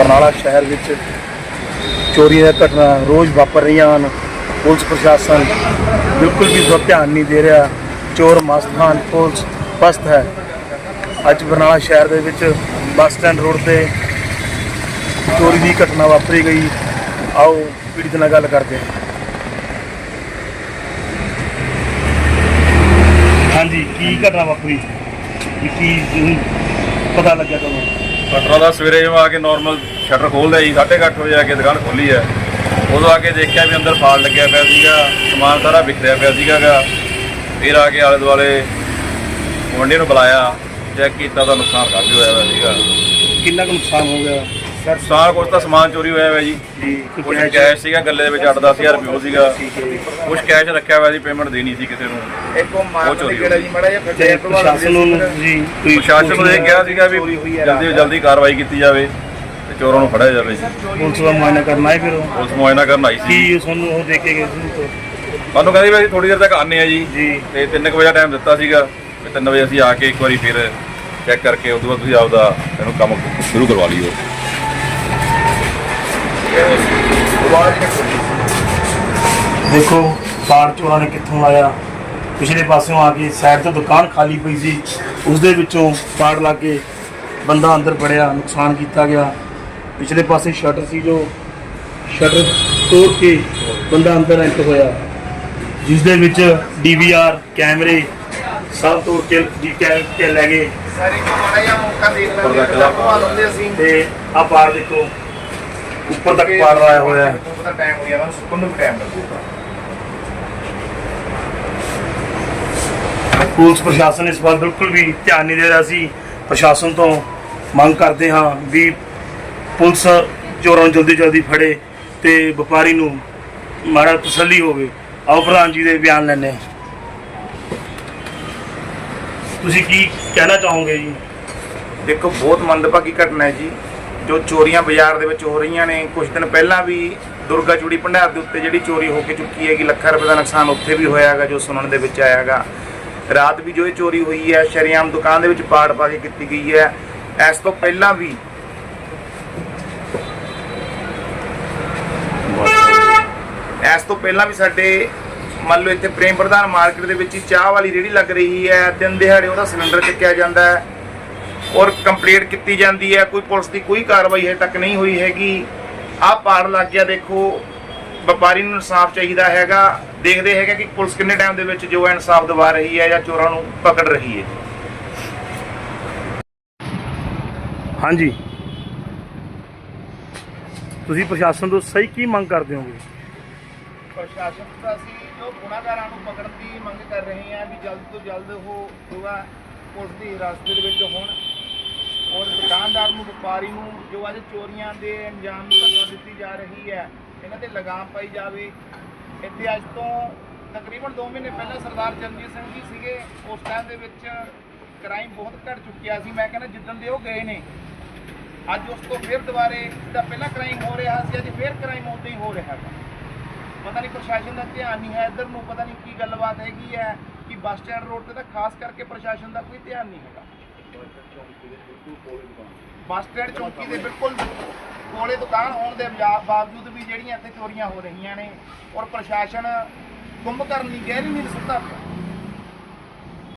ਬਰਨਾਲਾ ਸ਼ਹਿਰ ਵਿੱਚ ਚੋਰੀਆਂ ਦੀਆਂ ਘਟਨਾ ਰੋਜ਼ ਵਾਪਰ ਰਹੀਆਂ ਹਨ। ਪੁਲਿਸ ਪ੍ਰਸ਼ਾਸਨ ਬਿਲਕੁਲ ਵੀ ਇਸ ਧਿਆਨ ਨਹੀਂ ਦੇ ਰਿਹਾ। ਚੋਰ ਮਸਤਾਨ ਪੁਲਿਸ ਪਸਤ ਹੈ। ਅੱਜ ਬਰਨਾਲਾ ਸ਼ਹਿਰ ਦੇ ਵਿੱਚ ਬੱਸ ਸਟੈਂਡ ਰੋਡ ਤੇ ਚੋਰੀ ਦੀ ਘਟਨਾ ਵਾਪਰੀ ਗਈ। ਆਓ ਪੀੜਤ ਨਾਲ ਗੱਲ ਕਰਦੇ ਹਾਂ। ਹਾਂਜੀ, ਕੀ ਘਟਨਾ ਵਾਪਰੀ? ਕੀ ਪਤਾ ਲੱਗਿਆ ਤੁਹਾਨੂੰ? ਕਟਰਾ ਦਾ ਸਵੇਰੇ ਜਿਵੇਂ ਆ ਕੇ ਨਾਰਮਲ ਸ਼ਟਰ ਖੋਲਦਾ ਜੀ 8:30 ਵਜੇ ਆ ਕੇ ਦੁਕਾਨ ਖੋਲੀ ਹੈ। ਉਦੋਂ ਆ ਕੇ ਦੇਖਿਆ ਵੀ ਅੰਦਰ ਫਾਲ ਲੱਗਿਆ ਪਿਆ ਸੀਗਾ, ਸਮਾਨ ਸਾਰਾ ਵਿਖਰਿਆ ਪਿਆ ਸੀਗਾਗਾ। ਫਿਰ ਆ ਕੇ ਆਲੇ ਦੁਆਲੇ ਗੁਆਂਢੀ ਨੂੰ ਬੁਲਾਇਆ ਚੈੱਕ ਕੀਤਾ ਤਾਂ ਨੁਕਸਾਨ ਕਾਫੀ ਹੋਇਆ ਹੋਇਆ ਸੀਗਾ। ਕਿੰਨਾ ਕੁ ਨੁਕਸਾਨ ਹੋ ਗਿਆ? ਸਰ ਕੁਛ ਤਾਂ ਸਮਾਨ ਚੋਰੀ ਹੋਇਆ ਹੋਇਆ ਜੀ। ਜੀ ਕੁਛ ਕੈਸ਼ ਸੀਗਾ ਗੱਲੇ ਦੇ ਵਿੱਚ 8-10000 ਰੁਪਏ ਸੀਗਾ। ਜੀ। ਕੁਛ ਕੈਸ਼ ਰੱਖਿਆ ਹੋਇਆ ਸੀ ਪੇਮੈਂਟ ਦੇਣੀ ਸੀ ਕਿਸੇ ਨੂੰ। ਇੱਕ ਦੇ ਕਿਹੜਾ ਜੀ ਮੜਾ ਜਿਹਾ ਤੇ ਪ੍ਰਸ਼ਾਸਨ ਨੂੰ ਜੀ ਕੋਈ ਪ੍ਰਸ਼ਾਸਨ ਨੂੰ ਇਹ ਕਿਹਾ ਸੀਗਾ ਵੀ ਜਲਦੀ ਤੋਂ ਜਲਦੀ ਕਾਰਵਾਈ ਕੀਤੀ ਜਾਵੇ ਤੇ ਚੋਰਾਂ ਨੂੰ ਫੜਿਆ ਜਾਵੇ ਜੀ। ਪੁਲਿਸ ਦਾ ਮੁਆਇਨਾ ਕਰਨਾ ਹੈ ਫਿਰ ਉਹ। ਪੁਲਿਸ ਮੁਆਇਨਾ ਕਰਨ ਆਈ ਸੀ। ਕੀ ਤੁਹਾਨੂੰ ਉਹ ਦੇਖ ਕੇ ਗਏ ਸੀ ਤੋਂ ਸਾਨੂੰ ਕਹਿੰਦੇ ਵੀ ਅਸੀਂ ਥੋੜੀ ਦੇਰ ਤੱਕ ਆਨੇ ਆ ਜੀ। ਜੀ। ਤੇ 3 ਵਜੇ ਟਾਈਮ ਦਿੱਤਾ ਸੀਗਾ। ਤੇ 3 ਵਜੇ ਅਸੀਂ ਆ ਕੇ ਇੱਕ ਵਾਰੀ ਫਿਰ ਚੈੱਕ ਕਰਕੇ ਉਦੋਂ ਬਾਅਦ ਤੁਸੀਂ ਆਪਦਾ ਇਹਨੂੰ ਕੰਮ ਸ਼ੁਰੂ ਕਰਵਾ ਲਿਓ। ਦੇਖੋ ਪਾੜ ਚੋਰਾਂ ਨੇ ਕਿੱਥੋਂ ਆਇਆ? ਪਿਛਲੇ ਪਾਸਿਓਂ ਆ ਕੇ ਸਾਈਡ ਤੋਂ ਦੁਕਾਨ ਖਾਲੀ ਪਈ ਸੀ। ਉਸ ਦੇ ਵਿੱਚੋਂ ਪਾੜ ਲਾ ਕੇ ਬੰਦਾ ਅੰਦਰ ਵੜਿਆ ਨੁਕਸਾਨ ਕੀਤਾ ਗਿਆ। ਪਿਛਲੇ ਪਾਸੇ ਸ਼ਟਰ ਸੀ ਜੋ ਸ਼ਟਰ ਤੋੜ ਕੇ ਬੰਦਾ ਅੰਦਰ ਐਂਟਰ ਹੋਇਆ। ਜਿਸ ਦੇ ਵਿੱਚ ਡੀਵੀਆਰ ਕੈਮਰੇ ਸਭ ਤੋੜ ਕੇ ਕੈਮ ਕੇ ਲੈ ਗਏ। ਸਾਰੇ ਮੜਾ ਜਿਹਾ ਮੌਕਾ ਦੇਖ ਲੈਂਦੇ ਦਾ ਤੇ ਆ ਪਾੜ ਦੇਖੋ ਉੱਪਰ ਤੱਕ ਪਾੜ ਆਇਆ ਹੋਇਆ ਹੈ। ਉਹਦਾ ਟਾਈਮ ਹੋ ਗਿਆ ਨਾ ਸੁੱਕਣ ਨੂੰ ਟਾਈਮ ਲੱਗੂਗਾ ਪੁਲਿਸ ਪ੍ਰਸ਼ਾਸਨ ਇਸ ਵੱਲ ਬਿਲਕੁਲ ਵੀ ਧਿਆਨ ਨਹੀਂ ਦੇ ਰਿਹਾ ਸੀ। ਪ੍ਰਸ਼ਾਸਨ ਤੋਂ ਮੰਗ ਕਰਦੇ ਹਾਂ ਵੀ ਪੁਲਿਸ ਚੋਰਾਂ ਨੂੰ ਜਲਦੀ ਜਲਦੀ ਫੜੇ ਤੇ ਵਪਾਰੀ ਨੂੰ ਮਾੜਾ ਤਸੱਲੀ ਹੋਵੇ। ਆਓ ਪ੍ਰਧਾਨ ਜੀ ਦੇ ਬਿਆਨ ਲੈਣੇ ਤੁਸੀਂ ਕੀ ਕਹਿਣਾ ਚਾਹੋਗੇ ਜੀ? ਦੇਖੋ ਬਹੁਤ ਮੰਦਭਾਗੀ ਘਟਨਾ ਹੈ ਜੀ। ਜੋ ਚੋਰੀਆਂ ਬਾਜ਼ਾਰ ਦੇ ਵਿੱਚ ਹੋ ਰਹੀਆਂ ਨੇ, ਕੁਝ ਦਿਨ ਪਹਿਲਾਂ ਵੀ ਦੁਰਗਾ ਚੂੜੀ ਭੰਡਾਰ ਦੇ ਉੱਤੇ ਜਿਹੜੀ ਚੋਰੀ ਹੋ ਕੇ ਚੁੱਕੀ ਹੈਗੀ, ਲੱਖਾਂ ਰੁਪਏ ਦਾ ਨੁਕਸਾਨ ਉੱਥੇ ਵੀ ਹੋਇਆ ਹੈਗਾ, ਜੋ ਸੁਣਨ ਦੇ ਵਿੱਚ ਆਇਆ ਹੈਗਾ। ਰਾਤ ਵੀ ਜੋ ਇਹ ਚੋਰੀ ਹੋਈ ਹੈ, ਸ਼ਰੀਆਮ ਦੁਕਾਨ ਦੇ ਵਿੱਚ ਪਾੜ ਪਾ ਕੇ ਕੀਤੀ ਗਈ ਹੈ। ਇਸ ਤੋਂ ਪਹਿਲਾਂ ਵੀ ਇਸ ਤੋਂ ਪਹਿਲਾਂ ਵੀ ਸਾਡੇ, ਮੰਨ ਲਓ ਇੱਥੇ ਪ੍ਰੇਮ ਪ੍ਰਧਾਨ ਮਾਰਕੀਟ ਦੇ ਵਿੱਚ ਹੀ ਚਾਹ ਵਾਲੀ ਰੇਹੜੀ ਲੱਗ ਰਹੀ ਹੈ, ਦਿਨ ਦਿਹਾੜੇ ਉਹਦਾ ਸਿਲੰਡਰ ਚੱਕਿਆ ਜਾਂਦਾ ਹੈ। ਔਰ ਕੰਪਲੀਟ ਕੀਤੀ ਜਾਂਦੀ ਹੈ ਕੋਈ ਪੁਲਿਸ ਦੀ ਕੋਈ ਕਾਰਵਾਈ ਹੈ ਤੱਕ ਨਹੀਂ ਹੋਈ ਹੈਗੀ। ਆਹ ਪਾੜ ਲੱਗ ਗਿਆ ਦੇਖੋ ਵਪਾਰੀ ਨੂੰ ਇਨਸਾਫ ਚਾਹੀਦਾ ਹੈਗਾ। ਦੇਖਦੇ ਹੈਗੇ ਕਿ ਪੁਲਿਸ ਕਿੰਨੇ ਟਾਈਮ ਦੇ ਵਿੱਚ ਜੋ ਇਨਸਾਫ ਦਿਵਾ ਰਹੀ ਹੈ ਜਾਂ ਚੋਰਾਂ ਨੂੰ ਪਕੜ ਰਹੀ ਹੈ। ਹਾਂਜੀ। ਤੁਸੀਂ ਪ੍ਰਸ਼ਾਸਨ ਤੋਂ ਸਹੀ ਕੀ ਮੰਗ ਕਰਦੇ ਹੋਗੇ? ਪ੍ਰਸ਼ਾਸਨ ਦਾ ਅਸੀਂ ਜੋ ਗੁਨਾਹਗਾਰਾਂ ਨੂੰ ਪਕੜਨ ਦੀ ਮੰਗ ਕਰ ਰਹੇ ਹਾਂ ਵੀ ਜਲਦ ਤੋਂ ਜਲਦ ਉਹ ਪੁਲਿਸ ਦੀ ਹਿਰਾਸਤ ਦੇ ਵਿੱਚ ਹੋਣ। ਔਰ ਦੁਕਾਨਦਾਰ ਨੂੰ, ਵਪਾਰੀ ਨੂੰ, ਜੋ ਅੱਜ ਚੋਰੀਆਂ ਦੇ ਅੰਜਾਮ ਨੂੰ ਘਟਨਾ ਦਿੱਤੀ ਜਾ ਰਹੀ ਹੈ, ਇਹਨਾਂ ਤੇ ਲਗਾਮ ਪਾਈ ਜਾਵੇ। ਇੱਥੇ ਅੱਜ ਤੋਂ ਤਕਰੀਬਨ 2 ਮਹੀਨੇ ਪਹਿਲਾਂ ਸਰਦਾਰ ਚਰਨਜੀਤ ਸਿੰਘ ਜੀ ਸੀਗੇ। ਉਸ ਟਾਈਮ ਦੇ ਵਿੱਚ ਕ੍ਰਾਈਮ ਬਹੁਤ ਘਟ ਚੁੱਕਿਆ ਸੀ। ਮੈਂ ਕਹਿੰਦਾ ਜਿੱਦਣ ਦੇ ਉਹ ਗਏ ਨੇ, ਅੱਜ ਉਸ ਤੋਂ ਫਿਰ ਦੁਬਾਰੇ ਜਿੱਦਾਂ ਪਹਿਲਾਂ ਕ੍ਰਾਈਮ ਹੋ ਰਿਹਾ ਸੀ, ਅੱਜ ਫਿਰ ਕ੍ਰਾਈਮ ਉਦਾਂ ਹੀ ਹੋ ਰਿਹਾ ਹੈ ਪਤਾ ਨਹੀਂ ਪ੍ਰਸ਼ਾਸਨ ਦਾ ਧਿਆਨ ਨਹੀਂ ਹੈ ਇੱਧਰ ਨੂੰ, ਪਤਾ ਨਹੀਂ ਕੀ ਗੱਲਬਾਤ ਹੈਗੀ ਹੈ, ਕਿ ਬੱਸ ਸਟੈਂਡ ਰੋਡ ਤੇ ਤਾਂ ਖਾਸ ਕਰਕੇ ਪ੍ਰਸ਼ਾਸਨ ਦਾ ਕੋਈ ਧਿਆਨ ਨਹੀਂ ਹੈਗਾ। ਬੱਸ ਸਟੈਂਡ ਚੌਂਕੀ ਦੇ ਬਿਲਕੁਲ ਕੋਲੇ ਦੁਕਾਨ ਹੋਣ ਦੇ ਬਾਵਜੂਦ ਵੀ ਜਿਹੜੀਆਂ ਇੱਥੇ ਚੋਰੀਆਂ ਹੋ ਰਹੀਆਂ ਨੇ ਔਰ ਪ੍ਰਸ਼ਾਸਨ ਕੁੰਭਕਰਨ ਦੀ ਗਹਿਰੀ ਨਹੀਂ ਸੁੱਤਾ ਪਿਆ।